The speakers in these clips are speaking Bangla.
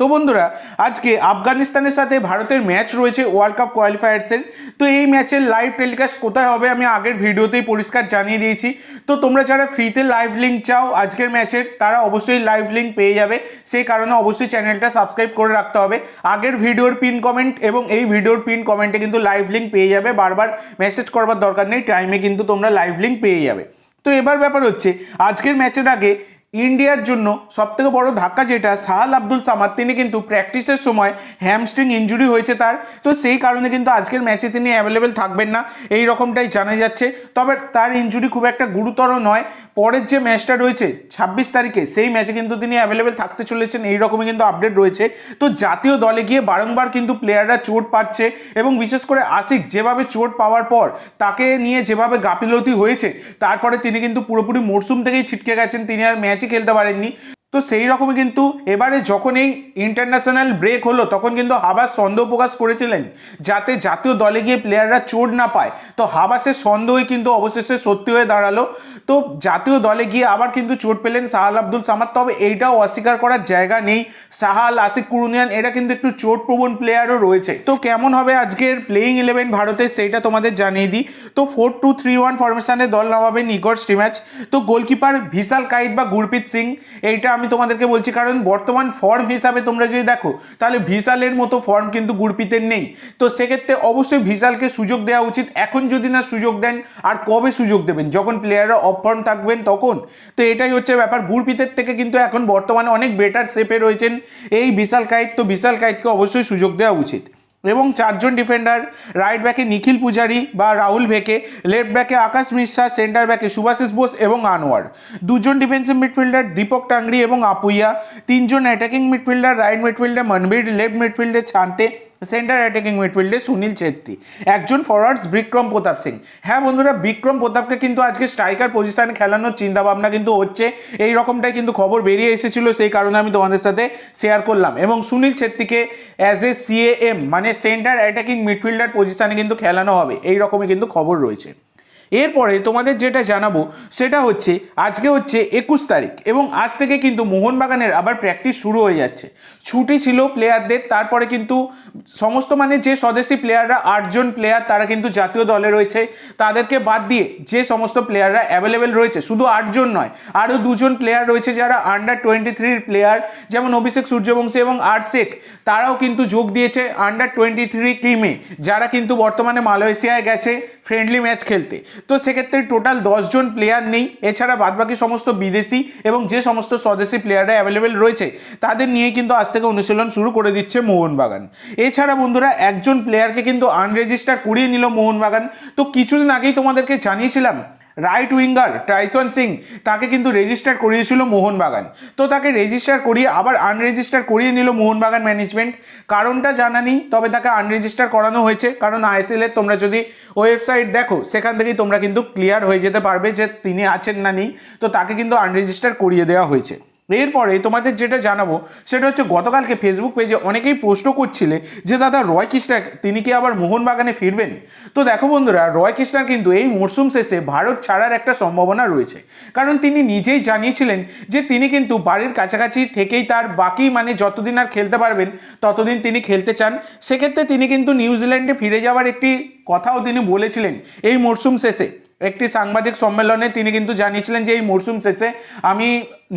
তো বন্ধুরা, আজকে আফগানিস্তানের সাথে ভারতের ম্যাচ রয়েছে ওয়ার্ল্ড কাপ কোয়ালিফায়ার্সের তো এই ম্যাচের লাইভ টেলিকাস্ট কোথায় হবে আমি আগের ভিডিওতেই পরিষ্কার জানিয়ে দিয়েছি। তো তোমরা যারা ফ্রিতে লাইভ লিঙ্ক চাও আজকের ম্যাচের তারা অবশ্যই লাইভ লিঙ্ক পেয়ে যাবে। সেই কারণে অবশ্যই চ্যানেলটা সাবস্ক্রাইব করে রাখতে হবে। আগের ভিডিওর পিন কমেন্ট এবং এই ভিডিওর পিন কমেন্টে কিন্তু লাইভ লিঙ্ক পেয়ে যাবে। বারবার মেসেজ করবার দরকার নেই টাইমে কিন্তু তোমরা লাইভ লিঙ্ক পেয়ে যাবে। তো এবার ব্যাপার হচ্ছে, আজকের ম্যাচের আগে ইন্ডিয়ার জন্য সবথেকে বড় ধাক্কা যেটা, সাহাল আব্দুল সামাদ, তিনি কিন্তু প্র্যাকটিসের সময় হ্যামস্ট্রিং ইঞ্জুরি হয়েছে তার। তো সেই কারণে কিন্তু আজকের ম্যাচে তিনি অ্যাভেলেবেল থাকবেন না। এই রকমটাই জানা যাচ্ছে। তবে তার ইঞ্জুরি খুব একটা গুরুতর নয়। পরের যে ম্যাচটা রয়েছে, ছাব্বিশ তারিখে, সেই ম্যাচে কিন্তু তিনি অ্যাভেলেবেল থাকতে চলেছেন। এই রকমই কিন্তু আপডেট রয়েছে। তো জাতীয় দলে গিয়ে বারংবার কিন্তু প্লেয়াররা চোট পাচ্ছে এবং বিশেষ করে আশিক, যেভাবে চোট পাওয়ার পর তাকে নিয়ে যেভাবে গাফিলতি হয়েছে, তারপরে তিনি কিন্তু পুরোপুরি মরশুম থেকেই ছিটকে গেছেন। তিনি আর ম্যাচই খেলতে পারেননি। তো সেই রকমই কিন্তু এবারে যখন এই ইন্টারন্যাশনাল ব্রেক হলো, তখন কিন্তু হাবাস সন্দেহ প্রকাশ করেছিলেন যাতে জাতীয় দলে গিয়ে প্লেয়াররা চোট না পায়। তো হাবাসের সন্দেহই কিন্তু অবশেষে সত্যি হয়ে দাঁড়াল। তো জাতীয় দলে গিয়ে আবার কিন্তু চোট পেলেন সাহাল আব্দুল সামাদ। তবে এইটাও অস্বীকার করার জায়গা নেই। সাহাল আসিক কুরুনিয়ান, এরা কিন্তু একটু চোট প্রবণ প্লেয়ারও রয়েছে। তো কেমন হবে আজকের প্লেইং ইলেভেন ভারতের সেইটা তোমাদের জানিয়ে দিই। তো ফোর টু থ্রি ওয়ান ফরমেশনে দল নামাবে নিকট স্টিম্যাচ তো গোলকিপার ভিশাল কাইত বা গুরপ্রীত সিং, এইটা আমি তোমাদেরকে বলছি, কারণ বর্তমান ফর্ম হিসাবে তোমরা যদি দেখো, তাহলে ভিশালের মতো ফর্ম কিন্তু গুরপ্রীতের নেই। তো সেক্ষেত্রে অবশ্যই ভিশালকে সুযোগ দেওয়া উচিত। এখন যদি না সুযোগ দেন, আর কবে সুযোগ দেবেন? যখন প্লেয়াররা অফ ফর্ম থাকবেন তখন। তো এটাই হচ্ছে ব্যাপার। গুরপ্রীতের থেকে কিন্তু এখন বর্তমানে অনেক বেটার শেপে রয়েছেন। এই বিশাল কাইত তো বিশাল কাইতকে অবশ্যই সুযোগ দেওয়া উচিত। এবং চারজন ডিফেন্ডার রাইট ব্যাকে নিখিল পূজারি বা রাহুল ভেকে লেফট ব্যাকে আকাশ মিশ্রা সেন্টার ব্যাকে সুভাশিস বোস এবং আনোয়ার। দুজন ডিফেন্সিভ মিডফিল্ডার দীপক টাংরি এবং আপুইয়া। তিনজন attacking midfielder right midfielder Manvir left মিডফিল্ডে Chhangte centre attacking মিডফিল্ডে সুনীল ছেত্রী। একজন ফরওয়ার্ডস বিক্রম প্রতাপ সিং। হ্যাঁ বন্ধুরা, বিক্রম প্রতাপকে কিন্তু আজকে স্ট্রাইকার পজিশানে খেলানোর চিন্তাভাবনা কিন্তু হচ্ছে। এই রকমটাই কিন্তু খবর বেরিয়ে এসেছিল, সেই কারণে আমি তোমাদের সাথে শেয়ার করলাম। এবং সুনীল ছেত্রীকে অ্যাজ এ সিএএম মানে সেন্টার অ্যাটাকিং মিডফিল্ডার পজিশানে কিন্তু খেলানো হবে। এই রকমই কিন্তু খবর রয়েছে। এরপরে তোমাদের যেটা জানাব, সেটা হচ্ছে আজকে হচ্ছে একুশ তারিখ এবং আজ থেকে কিন্তু মোহনবাগানের আবার প্র্যাকটিস শুরু হয়ে যাচ্ছে। ছুটি ছিল প্লেয়ারদের তারপরে কিন্তু সমস্ত মানে যে স্বদেশি প্লেয়াররা আটজন প্লেয়ার তারা কিন্তু জাতীয় দলে রয়েছে। তাদেরকে বাদ দিয়ে যে সমস্ত প্লেয়াররা অ্যাভেলেবেল রয়েছে, শুধু আটজন নয়, আরও দুজন প্লেয়ার রয়েছে যারা আন্ডার টোয়েন্টি থ্রির প্লেয়ার যেমন অভিষেক সূর্যবংশী এবং আরশেখ তারাও কিন্তু যোগ দিয়েছে আন্ডার টোয়েন্টি থ্রি টিমে যারা কিন্তু বর্তমানে মালয়েশিয়ায় গেছে ফ্রেন্ডলি ম্যাচ খেলতে। তো সেক্ষেত্রে টোটাল দশজন প্লেয়ার নেই। এছাড়া বাদবাকি সমস্ত বিদেশি এবং যে সমস্ত স্বদেশি প্লেয়াররা অ্যাভেলেবেল রয়েছে, তাদের নিয়ে কিন্তু আজ থেকে অনুশীলন শুরু করে দিচ্ছে মোহনবাগান। এছাড়া বন্ধুরা, একজন প্লেয়ারকে কিন্তু আনরেজিস্টার করিয়ে নিল মোহনবাগান। তো কিছুদিন আগেই তোমাদেরকে জানিয়েছিলাম রাইট উইঙ্গার টাইসন সিং তাকে কিন্তু রেজিস্টার করিয়েছিল মোহনবাগান। তো তাকে রেজিস্টার করিয়ে আবার আনরেজিস্টার করিয়ে নিল মোহনবাগান ম্যানেজমেন্ট কারণটা জানা নেই, তবে তাকে আনরেজিস্টার করানো হয়েছে। কারণ আইএসএল এর তোমরা যদি ওয়েবসাইট দেখো, সেখান থেকেই তোমরা কিন্তু ক্লিয়ার হয়ে যেতে পারবে যে তিনি আছেন না নেই। তো তাকে কিন্তু আনরেজিস্টার করিয়ে দেওয়া হয়েছে। এরপরে তোমাদের যেটা জানাব, সেটা হচ্ছে গতকালকে ফেসবুক পেজে অনেকেই প্রশ্ন করছিলে যে, দাদা, রয় কৃষ্ণা, তিনি কি আবার মোহনবাগানে ফিরবেন? তো দেখো বন্ধুরা, রয় কৃষ্ণার কিন্তু এই মরশুম শেষে ভারত ছাড়ার একটা সম্ভাবনা রয়েছে। কারণ তিনি নিজেই জানিয়েছিলেন যে, তিনি কিন্তু বাড়ির কাছাকাছি থেকেই তার বাকি মানে যতদিন আর খেলতে পারবেন, ততদিন তিনি খেলতে চান। সেক্ষেত্রে তিনি কিন্তু নিউজিল্যান্ডে ফিরে যাওয়ার একটি কথাও তিনি বলেছিলেন এই মরশুম শেষে। একটি সাংবাদিক সম্মেলনে তিনি কিন্তু জানিয়েছিলেন যে, এই মরশুম শেষে আমি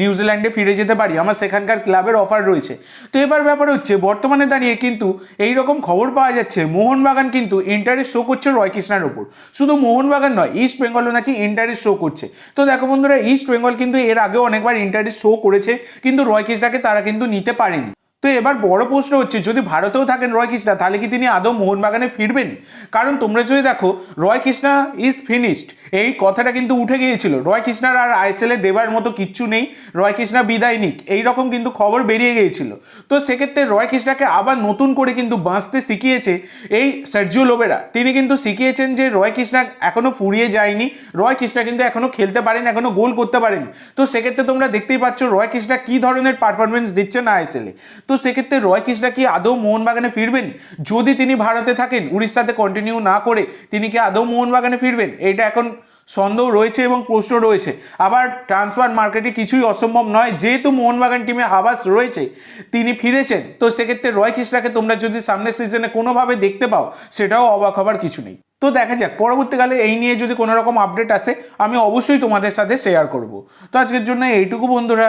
নিউজিল্যান্ডে ফিরে যেতে পারি, আমার সেখানকার ক্লাবের অফার রয়েছে। তো এবার ব্যাপার হচ্ছে, বর্তমানে দাঁড়িয়ে কিন্তু এই রকম খবর পাওয়া যাচ্ছে, মোহনবাগান কিন্তু ইন্টারেস্ট শো করছে রয় কৃষ্ণার ওপর। শুধু মোহনবাগান নয় ইস্ট বেঙ্গলও নাকি ইন্টারেস্ট শো করছে। তো দেখো বন্ধুরা ইস্ট বেঙ্গল কিন্তু এর আগেও অনেকবার ইন্টারেস্ট শো করেছে, কিন্তু রয় কৃষ্ণাকে তারা কিন্তু নিতে পারেনি। তো এবার বড় প্রশ্ন হচ্ছে, যদি ভারতেও থাকেন রয় কৃষ্ণা, তাহলে কি তিনি আদৌ মোহনবাগানে ফিরবেন? কারণ তোমরা যদি দেখো, রয় কৃষ্ণা ইজ ফিনিশড এই কথাটা কিন্তু উঠে গিয়েছিল। রয় কৃষ্ণার আর আইএসএলে দেবার মতো কিচ্ছু নেই। রয় কৃষ্ণা বিদায় নিক। এইরকম কিন্তু খবর বেরিয়ে গিয়েছিল। তো সেক্ষেত্রে রয় কৃষ্ণাকে আবার নতুন করে কিন্তু বাঁচতে শিখিয়েছে এই সার্জিও লোবেরা। তিনি কিন্তু শিখিয়েছেন যে রয় কৃষ্ণা এখনও ফুরিয়ে যায়নি। রয় কৃষ্ণা কিন্তু এখনও খেলতে পারেন এখনও গোল করতে পারেন। তো সেক্ষেত্রে তোমরা দেখতেই পাচ্ছ, রয় কৃষ্ণা কী ধরনের পারফরমেন্স দিচ্ছে না আইএসএলে। তো সেক্ষেত্রে রয় কৃষ্ণা কি আদৌ মোহনবাগানে ফিরবেন? যদি তিনি ভারতে থাকেন, উড়িষ্যাতে কন্টিনিউ না করে, তিনি কি আদৌ মোহনবাগানে ফিরবেন? এটা এখন সন্দেহ রয়েছে এবং প্রশ্ন রয়েছে। আবার ট্রান্সফার মার্কেটে কিছুই অসম্ভব নয়। যেহেতু মোহনবাগান টিমে হাবাস রয়েছে, তিনি ফিরেছেন, তো সেক্ষেত্রে রয় কৃষ্ণাকে তোমরা যদি সামনের সিজনে কোনোভাবে দেখতে পাও, সেটাও অবাক হবার কিছু নেই। তো দেখা যাক, পরবর্তীকালে এই নিয়ে যদি কোনো রকম আপডেট আসে, আমি অবশ্যই তোমাদের সাথে শেয়ার করব। তো আজকের জন্য এইটুকু বন্ধুরা।